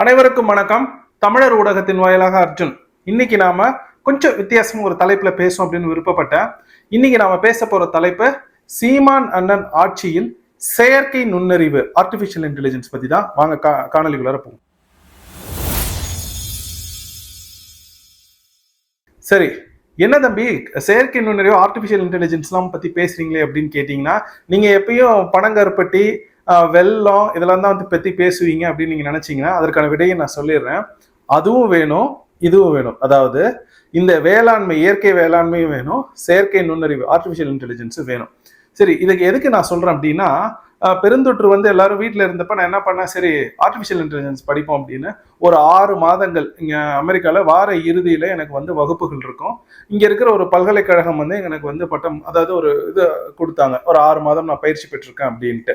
அனைவருக்கும் வணக்கம். தமிழர் ஊடகத்தின் வாயிலாக அர்ஜுன். இன்னைக்கு நாம கொஞ்சம் வித்தியாசமா ஒரு தலைப்புல பேசும் அப்படின்னு விருப்பப்பட்டேன். இன்னைக்கு நாம பேச போற தலைப்பு சீமான் அண்ணன் ஆட்சியில் செயற்கை நுண்ணறிவு ஆர்டிபிஷியல் இன்டெலிஜென்ஸ் பத்தி தான். வாங்க கா காணொலிக்குள்ளார போகும் சரி என்ன தம்பி செயற்கை நுண்ணறிவு ஆர்டிபிஷியல் இன்டெலிஜென்ஸ்லாம் பத்தி பேசுறீங்களே அப்படின்னு கேட்டிங்கன்னா நீங்க எப்பயும் பனங்கருப்பட்டி வெள்ளம் இதெல்லாம் தான் வந்து பற்றி பேசுவீங்க அப்படின்னு நீங்கள் நினச்சிங்கன்னா அதற்கான விடையை நான் சொல்லிடுறேன். அதுவும் வேணும் இதுவும் வேணும். அதாவது இந்த வேளாண்மை இயற்கை வேளாண்மையும் வேணும் செயற்கை நுண்ணறிவு ஆர்டிஃபிஷியல் இன்டெலிஜென்ஸும் வேணும். சரி இதுக்கு எதுக்கு நான் சொல்கிறேன் அப்படின்னா பெருந்தொற்று வந்து எல்லாரும் வீட்டில் இருந்தப்ப நான் என்ன பண்ணேன்? சரி ஆர்டிஃபிஷியல் இன்டெலிஜென்ஸ் படிப்போம் அப்படின்னு ஒரு ஆறு மாதங்கள் இங்கே அமெரிக்காவில் வார இறுதியில் எனக்கு வந்து வகுப்புகள் இருக்கும். இங்கே இருக்கிற ஒரு பல்கலைக்கழகம் வந்து எனக்கு வந்து பட்டம் அதாவது ஒரு இது கொடுத்தாங்க. ஒரு ஆறு மாதம் நான் பயிற்சி பெற்றிருக்கேன் அப்படின்ட்டு.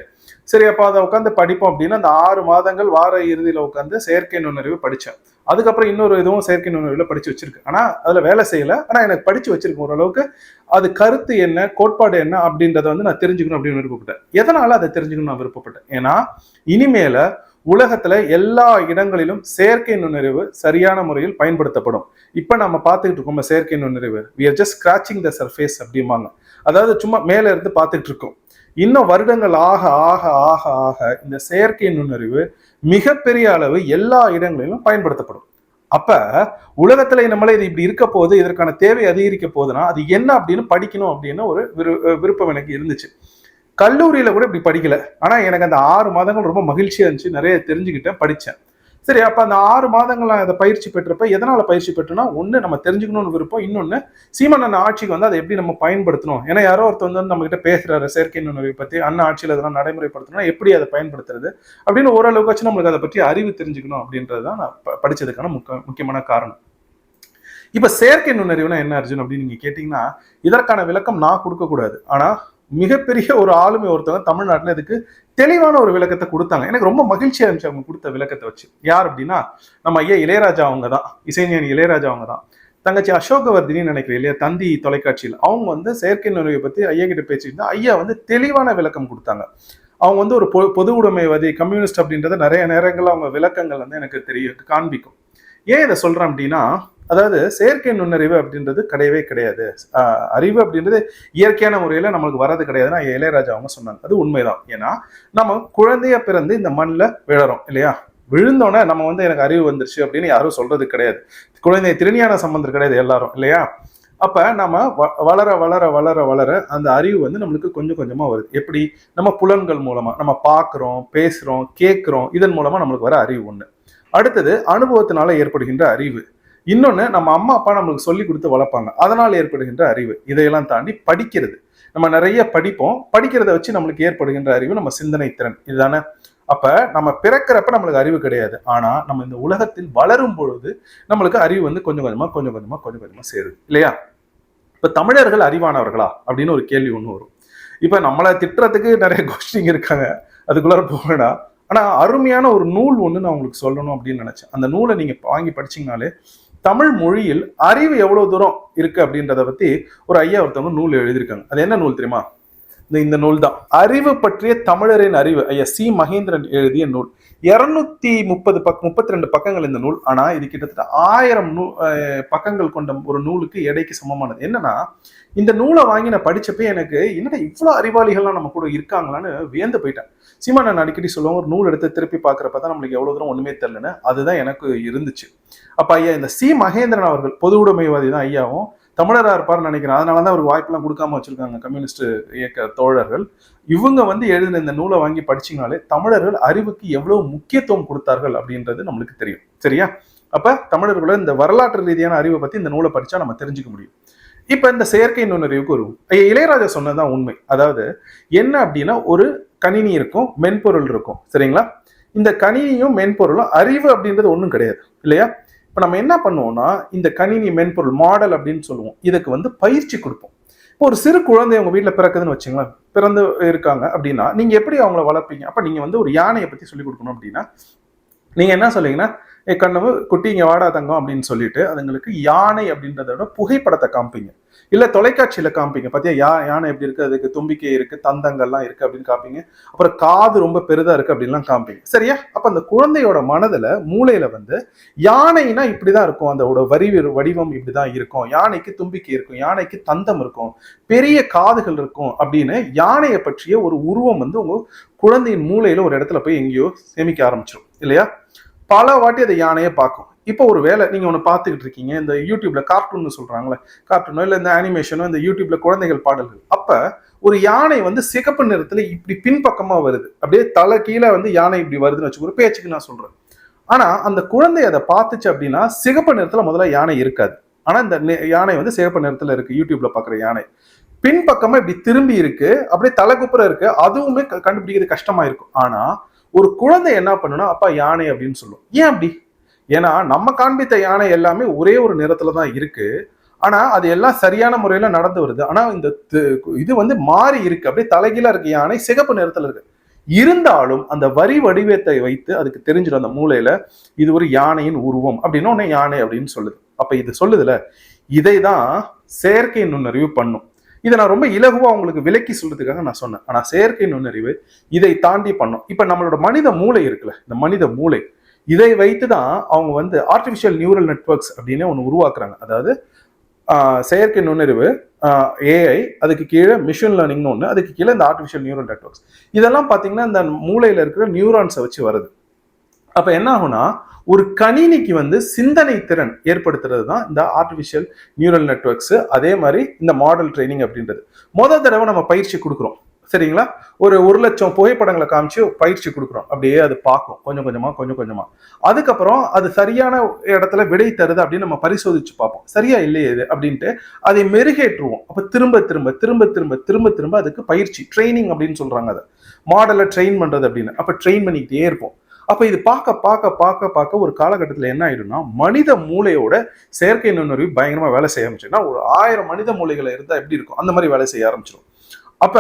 சரி அப்போ அதை உட்காந்து படிப்போம் அப்படின்னா அந்த ஆறு மாதங்கள் வார இறுதியில் உட்காந்து செயற்கை நுண்ணறிவு படித்தேன். அதுக்கப்புறம் இன்னொரு இதுவும் செயற்கை நுண்ணறிவில் படித்து வச்சிருக்கேன். ஆனால் அதில் வேலை செய்யல. ஆனால் எனக்கு படித்து வச்சிருக்கேன் ஓரளவுக்கு. அது கருத்து என்ன கோட்பாடு என்ன அப்படின்றத வந்து நான் தெரிஞ்சுக்கணும் அப்படின்னு விருப்பப்பட்டேன். எதனால் அதை தெரிஞ்சுக்கணும் நான் விருப்பப்பட்டேன்? ஏன்னா இனிமேல உலகத்துல எல்லா இடங்களிலும் செயற்கை நுண்ணறிவு சரியான முறையில் பயன்படுத்தப்படும். இப்ப நம்ம பார்த்துக்கிட்டு இருக்கோம் செயற்கை நுண்ணறிவு. We are just scratching the surface அப்படிம்பாங்க. அதாவது சும்மா மேல இருந்து பார்த்துட்டு இருக்கோம். இன்னும் வருடங்கள் ஆக ஆக ஆக ஆக இந்த செயற்கை நுண்ணறிவு மிகப்பெரிய அளவு எல்லா இடங்களிலும் பயன்படுத்தப்படும். அப்ப உலகத்துல நம்மளே இது இப்படி இருக்க போகுது இதற்கான தேவை அதிகரிக்க போகுதுன்னா அது என்ன அப்படின்னு படிக்கணும் அப்படின்னு ஒரு விரு விருப்பம் எனக்கு இருந்துச்சு. கல்லூரியில கூட இப்படி படிக்கல. ஆனால் எனக்கு அந்த ஆறு மாதங்கள் ரொம்ப மகிழ்ச்சியா இருந்துச்சு. நிறைய தெரிஞ்சுக்கிட்டேன் படிச்சேன். சரி அப்போ அந்த ஆறு மாதங்கள் அதை பயிற்சி பெற்றப்ப எதனால் பயிற்சி பெற்றோம்னா ஒன்று நம்ம தெரிஞ்சுக்கணும்னு விருப்பம் இன்னொன்னு சீமன் ஆட்சிக்கு வந்து அதை எப்படி நம்ம பயன்படுத்தணும்? ஏன்னா யாரோ ஒருத்தர் வந்து நம்ம கிட்ட செயற்கை நுண்ணறிவை பற்றி அண்ணன் ஆட்சியில் அதெல்லாம் நடைமுறைப்படுத்தணும் எப்படி அதை பயன்படுத்துறது? அப்படின்னு ஓரளவுக்காச்சும் நம்மளுக்கு அதை பற்றி அறிவு தெரிஞ்சுக்கணும் அப்படின்றது தான் நான் படித்ததுக்கான படிச்சதுக்கான முக்க முக்கியமான காரணம். இப்போ செயற்கை நுண்ணறிவுனா என்ன அர்ஜுன் அப்படின்னு நீங்க கேட்டீங்கன்னா இதற்கான விளக்கம் நான் கொடுக்கக்கூடாது. ஆனால் ஆனா மிகப்பெரிய ஒரு ஆளுமை ஒருத்தவங்க தமிழ்நாட்டில் இதுக்கு தெளிவான ஒரு விளக்கத்தை கொடுத்தாங்க. எனக்கு ரொம்ப மகிழ்ச்சியா இருந்துச்சு அவங்க கொடுத்த விளக்கத்தை வச்சு. யார் அப்படின்னா நம்ம ஐயா இளையராஜா அவங்க தான் இசைஞானி இளையராஜா அவங்க தான் தங்கச்சி அசோகவர்தினின்னு நினைக்கிறேன் இல்லையா தந்தி தொலைக்காட்சியில். அவங்க வந்து செயற்கை நுழைவை பத்தி ஐயா கிட்ட பேசிட்டு ஐயா வந்து தெளிவான விளக்கம் கொடுத்தாங்க. அவங்க வந்து ஒரு பொ- பொது உடைமைவாதி கம்யூனிஸ்ட் அப்படின்றத நிறைய நேரங்கள்ல அவங்க விளக்கங்கள் வந்து எனக்கு தெரிய காண்பிக்கும். ஏன் இதை சொல்றேன் அப்படின்னா அதாவது செயற்கை நுண்ணறிவு அப்படின்றது கிடையவே கிடையாது. அறிவு அப்படின்றது இயற்கையான முறையில் நம்மளுக்கு வரது கிடையாது நான் இளையராஜா அவங்க சொன்னாங்க. அது உண்மைதான். ஏன்னா நம்ம குழந்தைய பிறந்து இந்த மண்ணில் விழறோம் இல்லையா? விழுந்தோடனே நம்ம வந்து எனக்கு அறிவு வந்துருச்சு அப்படின்னு யாரும் சொல்றது கிடையாது. குழந்தை திருநியான சம்பந்தம் கிடையாது எல்லாரும் இல்லையா? அப்ப நம்ம வ- வளர வளர வளர வளர அந்த அறிவு வந்து நம்மளுக்கு கொஞ்சம் கொஞ்சமா வருது. எப்படி? நம்ம புலன்கள் மூலமா. நம்ம பார்க்குறோம் பேசுறோம் கேட்குறோம் இதன் மூலமா நம்மளுக்கு வர அறிவு ஒண்ணு. அடுத்தது அனுபவத்தினால ஏற்படுகின்ற அறிவு. இன்னொன்று நம்ம அம்மா அப்பா நம்மளுக்கு சொல்லி கொடுத்து வளர்ப்பாங்க. அதனால் ஏற்படுகின்ற அறிவு. இதையெல்லாம் தாண்டி படிக்கிறது. நம்ம நிறைய படிப்போம். படிக்கிறத வச்சு நம்மளுக்கு ஏற்படுகின்ற அறிவு நம்ம சிந்தனை திறன். இதுதானே? அப்ப நம்ம பிறக்கிறப்ப நம்மளுக்கு அறிவு கிடையாது. ஆனா நம்ம இந்த உலகத்தில் வளரும் பொழுது நம்மளுக்கு அறிவு வந்து கொஞ்சம் கொஞ்சமா கொஞ்சம் கொஞ்சமா கொஞ்சம் கொஞ்சமா சேருது. இல்லையா? இப்ப தமிழர்கள் அறிவானவர்களா? அப்படின்னு ஒரு கேள்வி ஒன்று வரும். இப்ப நம்மளை திட்டுறதுக்கு நிறைய கோஷ்டிங்க இருக்காங்க. அதுக்குள்ளார போகணும்னா ஆனா அருமையான ஒரு நூல் ஒன்று நான் உங்களுக்கு சொல்லணும் அப்படின்னு நினைச்சேன். அந்த நூலை நீங்க வாங்கி படிச்சீங்கனாலே தமிழ் மொழியில் அறிவு எவ்வளவு தூரம் இருக்கு அப்படின்றத பத்தி ஒரு ஐயா ஒருத்தவங்க நூல் எழுதியிருக்காங்க. அது என்ன நூல் தெரியுமா? இந்த இந்த நூல் தான் அறிவு பற்றிய தமிழரின் அறிவு. ஐயா சி. மகேந்திரன் எழுதிய நூல். இரநூத்தி முப்பது பக் முப்பத்தி ரெண்டு பக்கங்கள் இந்த நூல். ஆனா இது கிட்டத்தட்ட ஆயிரம் நூ பக்கங்கள் கொண்ட ஒரு நூலுக்கு எடைக்கு சமமானது. என்னன்னா இந்த நூலை வாங்கி நான் படிச்சப்ப எனக்கு என்னடா இவ்வளோ அறிவாளிகள்லாம் நம்ம கூட இருக்காங்களான்னு வியந்து போயிட்டேன். சீமா நான் அடிக்கடி சொல்லுவாங்க ஒரு நூல் எடுத்து திருப்பி பார்க்கறப்ப தான் நம்மளுக்கு எவ்வளோ தூரம் ஒன்றுமே தெரிலன்னு அதுதான் எனக்கு இருந்துச்சு. அப்போ ஐயா இந்த சி. மகேந்திரன் அவர்கள் பொது உடைமைவாதி தான் ஐயாவும் தமிழராக இருப்பார்னு நினைக்கிறேன். அதனால தான் அவர் வாய்ப்பெல்லாம் கொடுக்காம வச்சிருக்காங்க கம்யூனிஸ்ட் இயக்க தோழர்கள். இவங்க வந்து எழுதின இந்த நூலை வாங்கி படிச்சிங்கனாலே தமிழர்கள் அறிவுக்கு எவ்வளவு முக்கியத்துவம் கொடுத்தார்கள் அப்படின்றது நம்மளுக்கு தெரியும். சரியா? அப்ப தமிழர்களோட இந்த வரலாற்று ரீதியான அறிவை பத்தி இந்த நூலை படிச்சா நம்ம தெரிஞ்சுக்க முடியும். இப்ப இந்த செயற்கை நுண்ணறிவுக்கு வருவோம் இளையராஜா சொன்னதான் உண்மை. அதாவது என்ன அப்படின்னா ஒரு கணினி இருக்கும் மென்பொருள் இருக்கும். சரிங்களா? இந்த கணினியும் மென்பொருளும் அறிவு அப்படின்றது ஒன்றும் கிடையாது. இல்லையா? இப்போ நம்ம என்ன பண்ணுவோம்னா இந்த கணினி மென்பொருள் மாடல் அப்படின்னு சொல்லுவோம். இதுக்கு வந்து பயிற்சி கொடுப்போம். இப்போ ஒரு சிறு குழந்தை உங்கள் வீட்டில் பிறக்குதுன்னு வச்சுங்களேன் பிறந்து இருக்காங்க அப்படின்னா நீங்கள் எப்படி அவங்கள வளர்ப்பீங்க? அப்போ நீங்கள் வந்து ஒரு யானையை பற்றி சொல்லி கொடுக்கணும் அப்படின்னா நீங்க என்ன சொல்லுவீங்கன்னா ஏ கண்ணு குட்டி இங்க வாடா தங்கம் அப்படின்னு சொல்லிட்டு அதுங்களுக்கு யானை அப்படின்றத விட புகைப்படத்தை காமிப்பீங்க. இல்ல தொலைக்காட்சியில காமிப்பீங்க. பாத்தியா யா யானை எப்படி இருக்கு அதுக்கு தும்பிக்கை இருக்கு தந்தங்கள்லாம் இருக்கு அப்படின்னு காமிப்பீங்க. அப்புறம் காது ரொம்ப பெரிதாக இருக்கு அப்படின்லாம் காமிப்பீங்க. சரியா? அப்ப அந்த குழந்தையோட மனதுல மூளையில வந்து யானைனா இப்படிதான் இருக்கும். அதோட வரி வடிவம் இப்படிதான் இருக்கும். யானைக்கு தும்பிக்கை இருக்கும் யானைக்கு தந்தம் இருக்கும் பெரிய காதுகள் இருக்கும் அப்படின்னு யானையை பற்றிய ஒரு உருவம் வந்து உங்க குழந்தையின் மூளையில ஒரு இடத்துல போய் எங்கேயோ சேமிக்க ஆரம்பிச்சிடும் இல்லையா? பல வாட்டி அதை யானையை பார்க்கும். இப்போ ஒரு வேலை நீங்க ஒன்று பார்த்துக்கிட்டு இருக்கீங்க இந்த யூடியூப்ல கார்ட்டூன் சொல்றாங்களே கார்ட்டூனோ இல்லை இந்த அனிமேஷனோ இந்த யூடியூப்ல குழந்தைகள் பாடல்கள். அப்ப ஒரு யானை வந்து சிகப்பு நிறத்துல இப்படி பின்பக்கமா வருது. அப்படியே தலை கீழே வந்து யானை இப்படி வருதுன்னு வச்சு ஒரு பேச்சுக்கு நான் சொல்றேன். ஆனா அந்த குழந்தை அதை பார்த்துச்சு அப்படின்னா சிகப்பு நிறத்துல முதல்ல யானை இருக்காது. ஆனா இந்த யானை வந்து சிகப்பு நிறத்துல இருக்கு யூடியூப்ல பாக்குற யானை. பின்பக்கமா இப்படி திரும்பி இருக்கு அப்படியே தலைக்குப்புற இருக்கு அதுவுமே க- கண்டுபிடிக்கிறது கஷ்டமா இருக்கும். ஆனா ஒரு குழந்தை என்ன பண்ணுனா அப்பா யானை அப்படின்னு சொல்லும். ஏன் அப்படி? ஏன்னா நம்ம காண்பித்த யானை எல்லாமே ஒரே ஒரு நிறத்துல தான் இருக்கு. ஆனா அது எல்லாம் சரியான முறையில நடந்து வருது. ஆனா இந்த து- இது வந்து மாறி இருக்கு. அப்படியே தலைகீழா இருக்கு யானை சிகப்பு நிறத்துல இருக்கு. இருந்தாலும் அந்த வரி வடிவத்தை வைத்து அதுக்கு தெரிஞ்சிடும் அந்த மூலையில இது ஒரு யானையின் உருவம் அப்படின்னு ஒன்னு யானை அப்படின்னு சொல்லுது. அப்ப இது சொல்லுதுல இதை தான் செயற்கை நுண்ணறிவு பண்ணும். இதை நான் ரொம்ப இலகுவா உங்களுக்கு விலக்கி சொல்றதுக்காக நான் சொன்னேன். ஆனா செயற்கை நுண்ணறிவு இதை தாண்டி பண்ணோம். இப்ப நம்மளோட மனித மூளை இருக்குல்ல இந்த மனித மூளை இதை வைத்து தான் அவங்க வந்து ஆர்டிஃபிஷியல் நியூரல் நெட்வொர்க்ஸ் அப்படின்னு ஒன்று உருவாக்குறாங்க. அதாவது செயற்கை நுண்ணறிவு ஏஐ அதுக்கு கீழே மிஷின் லேர்னிங்னு ஒன்று அதுக்கு கீழே இந்த ஆர்டிஃபிஷியல் நியூரல் நெட்வொர்க்ஸ் இதெல்லாம் பார்த்தீங்கன்னா இந்த மூளையில் இருக்கிற நியூரான்ஸை வச்சு வருது. அப்ப என்ன ஆகும்னா ஒரு கணினிக்கு வந்து சிந்தனை திறன் ஏற்படுத்துறது தான் இந்த ஆர்டிஃபிஷியல் நியூரல் நெட்ஒர்க்ஸ் அதே மாதிரி இந்த மாடல் ட்ரைனிங் அப்படின்றது. முதல் தடவை நம்ம பயிற்சி கொடுக்குறோம். சரிங்களா? ஒரு ஒரு லட்சம் புகைப்படங்களை காமிச்சு பயிற்சி கொடுக்குறோம். அப்படியே அது பார்க்கும். கொஞ்சம் கொஞ்சமா கொஞ்சம் கொஞ்சமா. அதுக்கப்புறம் அது சரியான இடத்துல விடை தருது அப்படின்னு நம்ம பரிசோதிச்சு பார்ப்போம். சரியா இல்லையே இது? அப்படின்ட்டு அதை மெருகேற்றுவோம். அப்ப திரும்ப திரும்ப திரும்ப திரும்ப திரும்ப திரும்ப அதுக்கு பயிற்சி ட்ரைனிங் அப்படின்னு சொல்றாங்க அதை. மாடலை ட்ரெயின் பண்றது அப்படின்னு. அப்ப ட்ரெயின் பண்ணிக்கிட்டே இருப்போம். அப்போ இது பார்க்க பார்க்க பார்க்க பார்க்க ஒரு காலகட்டத்தில் என்ன ஆயிடும்னா மனித மூளையோட செயற்கை நுண்ணறிவு பயங்கரமாக வேலை செய்ய ஆரம்பிச்சுன்னா ஒரு ஆயிரம் மனித மூளைகளை இருந்தால் எப்படி இருக்கும்? அந்த மாதிரி வேலை செய்ய ஆரம்பிச்சிடும் அப்ப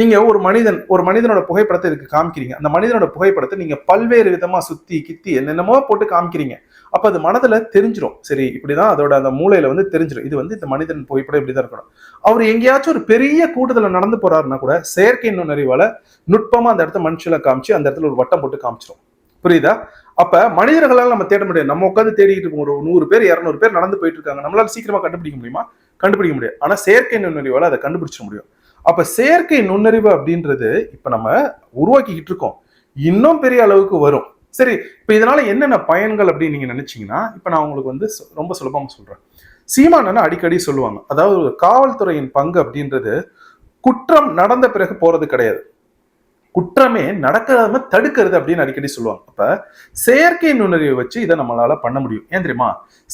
நீங்க ஒரு மனிதன் ஒரு மனிதனோட புகைப்படத்தை இதுக்கு காமிக்கிறீங்க. அந்த மனிதனோட புகைப்படத்தை நீங்க பல்வேறு விதமா சுத்தி கித்தி என்னென்னமோ போட்டு காமிக்கிறீங்க. அப்ப அது மனதுல தெரிஞ்சிடும் சரி இப்படிதான் அதோட அந்த மூளையில வந்து தெரிஞ்சிடும் இது வந்து இந்த மனிதன் புகைப்படம் இப்படிதான் இருக்கணும். அவர் எங்கேயாச்சும் ஒரு பெரிய கூட்டத்துல நடந்து போறாருன்னா கூட செயற்கை நுண்ணறிவால நுட்பமா அந்த இடத்த மனுஷல காமிச்சு அந்த இடத்துல ஒரு வட்டம் போட்டு காமிச்சிடும் புரியுதா? அப்ப மனிதர்களால் நம்ம தேட முடியாது. நம்ம உட்காந்து தேடிட்டு இருக்கோம். ஒரு நூறு பேர் இரநூறு பேர் நடந்து போயிட்டு இருக்காங்க. நம்மளால சீக்கிரமா கண்டுபிடிக்க முடியுமா? கண்டுபிடிக்க முடியாது. ஆனா செயற்கை நுண்ணறிவால அதை கண்டுபிடிச்ச முடியும். அப்ப செயற்கை நுண்ணறிவு அப்படின்றது இப்ப நம்ம உருவாக்கிக்கிட்டு இருக்கோம். இன்னும் பெரிய அளவுக்கு வரும். சரி இப்ப இதனால என்னென்ன பயன்கள் அப்படின்னு நீங்க நினைச்சீங்கன்னா இப்ப நான் உங்களுக்கு வந்து ரொம்ப சுலபமா சொல்றேன். சீமானன்னு அடிக்கடி சொல்லுவாங்க. அதாவது ஒரு காவல்துறையின் பங்கு அப்படின்றது குற்றம் நடந்த பிறகு போறது கிடையாது. குற்றமே நடக்காம தடுக்கிறது அப்படின்னு அடிக்கடி சொல்லுவாங்க. அப்ப செயற்கை நுண்ணறிவை வச்சு இதை நம்மளால பண்ண முடியும். ஏன் தெரியுமா?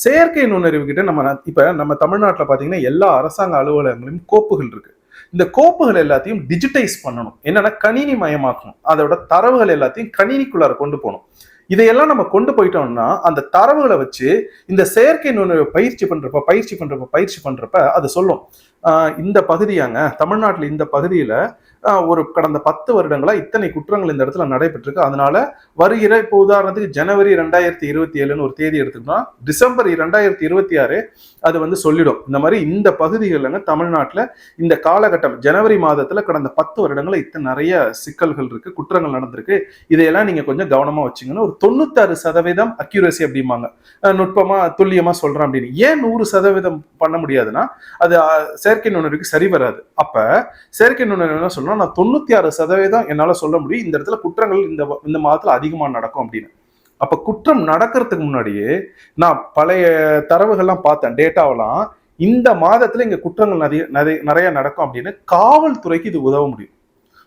செயற்கை நுண்ணறிவு கிட்ட நம்ம இப்ப நம்ம தமிழ்நாட்டில் பாத்தீங்கன்னா எல்லா அரசாங்க அலுவலகங்களிலும் கோப்புகள் இருக்கு. இந்த கோப்புகள் எல்லாத்தையும் டிஜிட்டைஸ் பண்ணணும். என்னன்னா கணினி மயமாக்கணும். அதோட தரவுகள் எல்லாத்தையும் கணினிக்குள்ளார கொண்டு போகணும். இதையெல்லாம் நம்ம கொண்டு போயிட்டோம்னா அந்த தரவுகளை வச்சு இந்த செயற்கை நுண்ணறிவு பயிற்சி பண்றப்ப பயிற்சி பண்றப்ப பயிற்சி பண்றப்ப அது சொல்லும். இந்த பகுதியாங்க தமிழ்நாட்டில் இந்த பகுதியில ஒரு கடந்த பத்து வருடங்களா இத்தனை குற்றங்கள் இந்த இடத்துல நடைபெற்றிருக்கு. அதனால வருகிற இப்போ உதாரணத்துக்கு ஜனவரி ரெண்டாயிரத்தி இருபத்தி ஏழுன்னு ஒரு தேதி எடுத்துக்கிட்டோம்னா டிசம்பர் ரெண்டாயிரத்தி இருபத்தி ஆறு அது வந்து சொல்லிடும். இந்த மாதிரி இந்த பகுதிகளில் தமிழ்நாட்டில் இந்த காலகட்டம் ஜனவரி மாதத்துல கடந்த பத்து வருடங்களில் இத்தனை நிறைய சிக்கல்கள் இருக்கு குற்றங்கள் நடந்திருக்கு. இதையெல்லாம் நீங்க கொஞ்சம் கவனமா வச்சுங்கன்னு ஒரு தொண்ணூத்தாறு சதவீதம் அக்யூரசி அப்படிம்பாங்க. நுட்பமா துல்லியமா சொல்றேன் அப்படின்னு. ஏன் நூறு சதவீதம் பண்ண முடியாதுன்னா அது செயற்கை நுண்ணறிவுக்கு சரி வராது. அப்ப செயற்கை நுண்ணறிவு என்ன சொல்லணும் நான் தொண்ணூத்தி ஆறு சதவீதம் என்னால சொல்ல முடியும். இந்த இடத்துல குற்றங்கள் இந்த இந்த மாதத்துல அதிகமா நடக்கும் அப்படின்னு. அப்ப குற்றம் நடக்கிறதுக்கு முன்னாடியே நான் பழைய தரவுகள்லாம் பார்த்தேன் டேட்டாவெல்லாம். இந்த மாதத்துல இங்க குற்றங்கள் நிறைய நிறைய நிறைய நடக்கும் அப்படின்னு காவல்துறைக்கு இது உதவ முடியும்.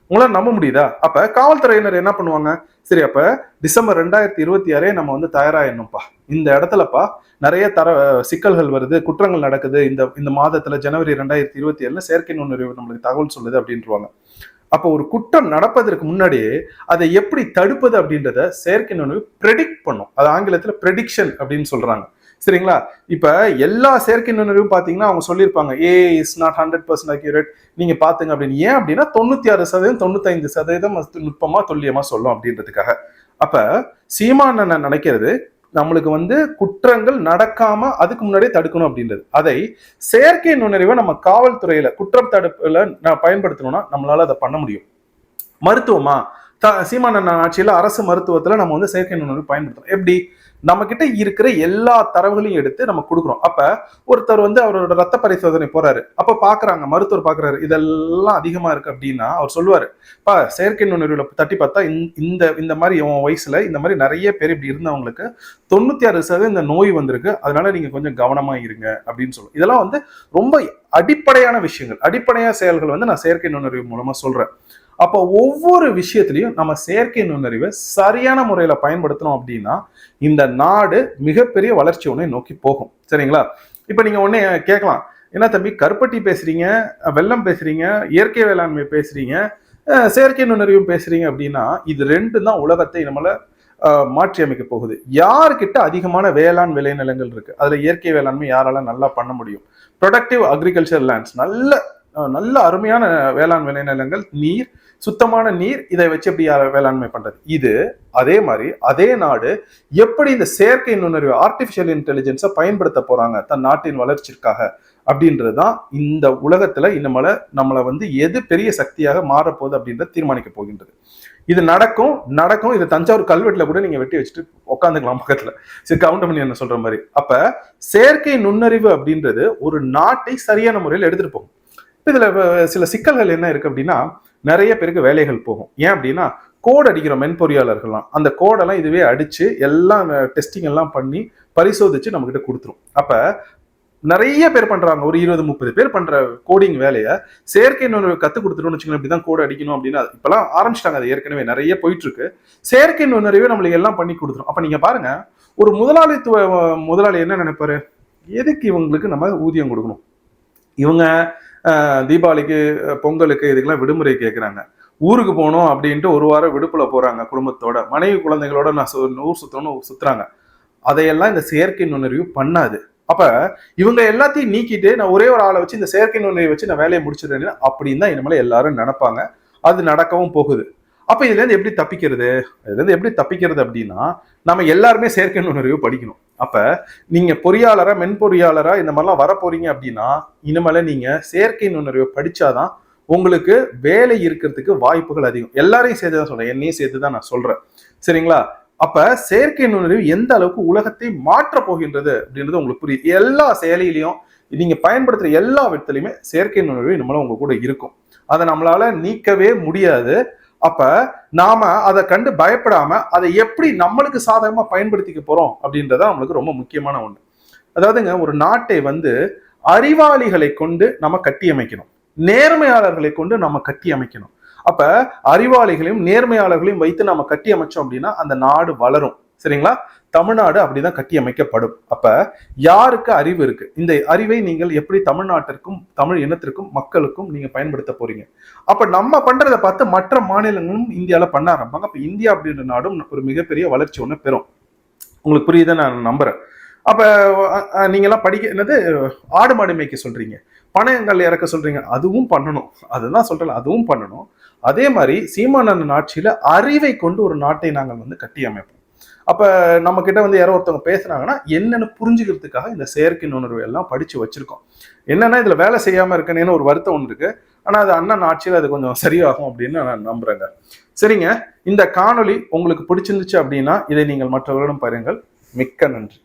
உங்களால நம்ப முடியுதா? அப்ப காவல்துறையினர் என்ன பண்ணுவாங்க? சரி அப்ப டிசம்பர் ரெண்டாயிரத்தி இருபத்தி ஆறே நம்ம வந்து தயாராயிடணும்ப்பா. இந்த இடத்துலப்பா நிறைய தர சிக்கல்கள் வருது குற்றங்கள் நடக்குது. இந்த இந்த மாதத்துல ஜனவரி ரெண்டாயிரத்தி இருபத்தி ஏழுல செயற்கை நுண்ணறிவு நம்மளுக்கு தகவல் சொல்லுது அப்படின்றவாங்க. அப்போ ஒரு குற்றம் நடப்பதற்கு முன்னாடியே அதை எப்படி தடுப்பது அப்படின்றத செயற்கை நுண்ணறிவு ப்ரெடிக்ட் பண்ணும். அது ஆங்கிலத்துல ப்ரெடிக்ஷன் அப்படின்னு சொல்றாங்க. சரிங்களா? இப்போ எல்லா செயற்கை நுண்ணறிவும் பார்த்தீங்கன்னா அவங்க சொல்லியிருப்பாங்க AI is not hundred percent accurate நீங்க பாத்துங்க அப்படின்னு. ஏன் அப்படின்னா தொண்ணூத்தி ஆறு சதவீதம் தொண்ணூத்தைந்து சதவீதம் நுட்பமாக நுட்பமா துல்லியமா சொல்லும் அப்படின்றதுக்காக. அப்ப சீமான நினைக்கிறது நம்மளுக்கு வந்து குற்றங்கள் நடக்காம அதுக்கு முன்னாடியே தடுக்கணும் அப்படின்றது. அதை செயற்கை நுண்ணறிவை நம்ம காவல்துறையில குற்றம் தடுப்புல நான் பயன்படுத்தணும்னா நம்மளால அதை பண்ண முடியும். மருத்துவமா? சீமான ஆட்சியில அரசு மருத்துவத்துல நம்ம வந்து செயற்கை நுண்ணறிவு பயன்படுத்தணும். எப்படி? நம்ம கிட்ட இருக்கிற எல்லா தரவுகளையும் எடுத்து நம்ம கொடுக்குறோம். அப்ப ஒருத்தர் வந்து அவரோட ரத்த பரிசோதனை போறாரு. அப்ப பாக்குறாங்க மருத்துவர் பாக்குறாரு. இதெல்லாம் அதிகமா இருக்கு அப்படின்னா அவர் சொல்லுவாரு பா செயற்கை நுண்ணறிவுல தட்டி பார்த்தா இந்த- இந்த இந்த மாதிரி உன் வயசுல இந்த மாதிரி நிறைய பேர் இப்படி இருந்தவங்களுக்கு தொண்ணூத்தி ஆறு சதவீதம் இந்த நோய் வந்திருக்கு. அதனால நீங்க கொஞ்சம் கவனமா இருங்க. அப்படின்னு சொல்லுவோம் இதெல்லாம் வந்து ரொம்ப அடிப்படையான விஷயங்கள். அடிப்படையான செயல்கள் வந்து நான் செயற்கை நுண்ணறிவு மூலமா சொல்றேன். அப்போ ஒவ்வொரு விஷயத்திலையும் நம்ம செயற்கை நுண்ணறிவை சரியான முறையில் பயன்படுத்தணும் அப்படின்னா இந்த நாடு மிகப்பெரிய வளர்ச்சி ஒன்றை நோக்கி போகும். சரிங்களா? இப்போ நீங்கள் ஒன்று கேட்கலாம். என்ன தம்பி கருப்பட்டி பேசுறீங்க வெள்ளம் பேசுறீங்க இயற்கை வேளாண்மை பேசுறீங்க செயற்கை நுண்ணறிவும் பேசுறீங்க அப்படின்னா இது ரெண்டு தான் உலகத்தை நம்மளை மாற்றி அமைக்க போகுது. யார்கிட்ட அதிகமான வேளாண் விளைநிலங்கள் இருக்கு? அதுல இயற்கை வேளாண்மை யாரால நல்லா பண்ண முடியும்? ப்ரொடக்டிவ் அக்ரிகல்ச்சர் லேண்ட்ஸ் நல்ல நல்ல அருமையான வேளாண் விளைநிலங்கள் நீர் சுத்தமான நீர் இதை வச்சு எப்படி யார- வேளாண்மை பண்றது? இது அதே மாதிரி அதே நாடு எப்படி இந்த செயற்கை நுண்ணறிவு ஆர்டிஃபிஷியல் இன்டெலிஜென்ஸை பயன்படுத்த போறாங்க தன் நாட்டின் வளர்ச்சிக்காக அப்படின்றது தான் இந்த உலகத்துல இன்னமல நம்மளை வந்து எது பெரிய சக்தியாக மாறப்போகுது அப்படின்றத தீர்மானிக்க போகின்றது. இது நடக்கும் நடக்கும். இது தஞ்சாவூர் கல்வெட்டுல கூட நீங்க வெட்டி வச்சுட்டு உட்காந்துக்கலாம் பக்கத்துல. சரி கவுண்டமணி என்ன சொல்ற மாதிரி. அப்ப செயற்கை நுண்ணறிவு அப்படின்றது ஒரு நாட்டை சரியான முறையில் எடுத்துட்டு போகும். இதுல சில சிக்கல்கள் என்ன இருக்கு அப்படின்னா நிறைய பேருக்கு வேலைகள் போகும். ஏன் அப்படின்னா கோட் அடிக்கிற மென்பொறியாளர்கள்லாம் அந்த கோடெல்லாம் இதுவே அடிச்சு எல்லாம் டெஸ்டிங் எல்லாம் பண்ணி பரிசோதிச்சு நம்ம கிட்ட கொடுத்துரும். அப்ப நிறைய பேர் பண்றாங்க. ஒரு இருபது முப்பது பேர் பண்ற கோடிங் வேலையை செயற்கை நுண்ணறிவு கத்து கொடுத்துட்டோம்னு வச்சுக்கோங்க இப்படிதான் கோடு அடிக்கணும் அப்படின்னு இப்பெல்லாம் ஆரம்பிச்சிட்டாங்க. அது ஏற்கனவே நிறைய போயிட்டு இருக்கு செயற்கை நுண்ணறிவு நம்மளுக்கு எல்லாம் பண்ணி கொடுத்துரும். அப்ப நீங்க பாருங்க ஒரு முதலாளித்துவ முதலாளி என்ன நினைப்பாரு? எதுக்கு இவங்களுக்கு நம்ம ஊதியம் கொடுக்கணும்? இவங்க தீபாவளிக்கு பொங்கலுக்கு இதுக்கெல்லாம் விடுமுறை கேட்குறாங்க ஊருக்கு போகணும் அப்படின்ட்டு ஒரு வாரம் விடுப்புல போகிறாங்க குடும்பத்தோட. மனைவி குழந்தைகளோட நான் சு- ஊர் சுற்றணும் சுற்றுறாங்க அதையெல்லாம் இந்த செயற்கை நுண்ணறிவு பண்ணாது. அப்போ இவங்க எல்லாத்தையும் நீக்கிட்டு நான் ஒரே ஒரு ஆளை வச்சு இந்த செயற்கை நுண்ணறிவை வச்சு நான் வேலையை முடிச்சிடுறேன் அப்படின்னு தான் இனிமேல் எல்லாரும் நினைப்பாங்க. அது நடக்கவும் போகுது. அப்ப இதுல இருந்து எப்படி தப்பிக்கிறது? இதுல இருந்து எப்படி தப்பிக்கிறது அப்படின்னா நம்ம எல்லாருமே செயற்கை நுண்ணறிவு படிக்கணும். அப்ப நீங்க பொறியாளரா மென்பொறியாளரா இந்த மாதிரிலாம் வர போறீங்க அப்படின்னா இனிமேல நீங்க செயற்கை நுண்ணறிவை படிச்சாதான் உங்களுக்கு வேலை இருக்கிறதுக்கு வாய்ப்புகள் அதிகம். எல்லாரையும் சேர்த்து தான் சொல்றேன். என்னையும் சேர்த்து தான் நான் சொல்றேன். சரிங்களா? அப்ப செயற்கை நுண்ணறிவு எந்த அளவுக்கு உலகத்தை மாற்ற போகின்றது அப்படின்றது உங்களுக்கு புரியுது. எல்லா செயலிலையும் நீங்க பயன்படுத்துற எல்லா விதத்திலையுமே செயற்கை நுண்ணறிவு நம்மள உங்க கூட இருக்கும். அதை நம்மளால நீக்கவே முடியாது. அப்ப நாம அதை கண்டு பயப்படாம அதை எப்படி நம்மளுக்கு சாதகமா பயன்படுத்திக்க போறோம் அப்படின்றத நம்மளுக்கு ரொம்ப முக்கியமான ஒண்ணு. அதாவதுங்க ஒரு நாட்டை வந்து அறிவாளிகளை கொண்டு நம்ம கட்டியமைக்கணும். நேர்மையாளர்களை கொண்டு நம்ம கட்டி அமைக்கணும் அப்ப அறிவாளிகளையும் நேர்மையாளர்களையும் வைத்து நம்ம கட்டி அமைச்சோம் அப்படின்னா அந்த நாடு வளரும். சரிங்களா? தமிழ்நாடு அப்படிதான் கட்டி அமைக்கப்படும் அப்ப யாருக்கு அறிவு இருக்கு? இந்த அறிவை நீங்கள் எப்படி தமிழ்நாட்டிற்கும் தமிழ் இனத்திற்கும் மக்களுக்கும் நீங்க பயன்படுத்த போறீங்க? அப்ப நம்ம பண்றதை பார்த்து மற்ற மாநிலங்களும் இந்தியாவில் பண்ண ஆரம்பிப்பாங்க. அப்ப இந்தியா அப்படின்ற நாடும் ஒரு மிகப்பெரிய வளர்ச்சி ஒன்று பெறும். உங்களுக்கு புரியுதை? நான் நம்புறேன். அப்ப அஹ், நீங்க எல்லாம் படிக்க என்னது ஆடு மாடு மேய்க்க சொல்றீங்க. பணங்கள் இறக்க சொல்றீங்க. அதுவும் பண்ணணும். அதுதான் சொல்றேன் அதுவும் பண்ணணும். அதே மாதிரி சீமானந்தன் ஆட்சியில அறிவை கொண்டு ஒரு நாட்டை நாங்கள் வந்து கட்டி அமைப்போம் அப்ப நம்ம கிட்ட வந்து யாரோ ஒருத்தவங்க பேசுனாங்கன்னா என்னன்னு புரிஞ்சுக்கிறதுக்காக இந்த செயற்கை நுணர்வு எல்லாம் படிச்சு வச்சிருக்கோம். என்னன்னா இதுல வேலை செய்யாம இருக்கேன்னு ஒரு வருத்தம் ஒன்று இருக்கு. ஆனா அது அண்ணன் ஆட்சியில் அது கொஞ்சம் சரியாகும் அப்படின்னு நான் நம்புறேங்க. சரிங்க. இந்த காணொளி உங்களுக்கு பிடிச்சிருந்துச்சு அப்படின்னா இதை நீங்கள் மற்றவர்களிடம் பாருங்கள் மிக்க நன்றி.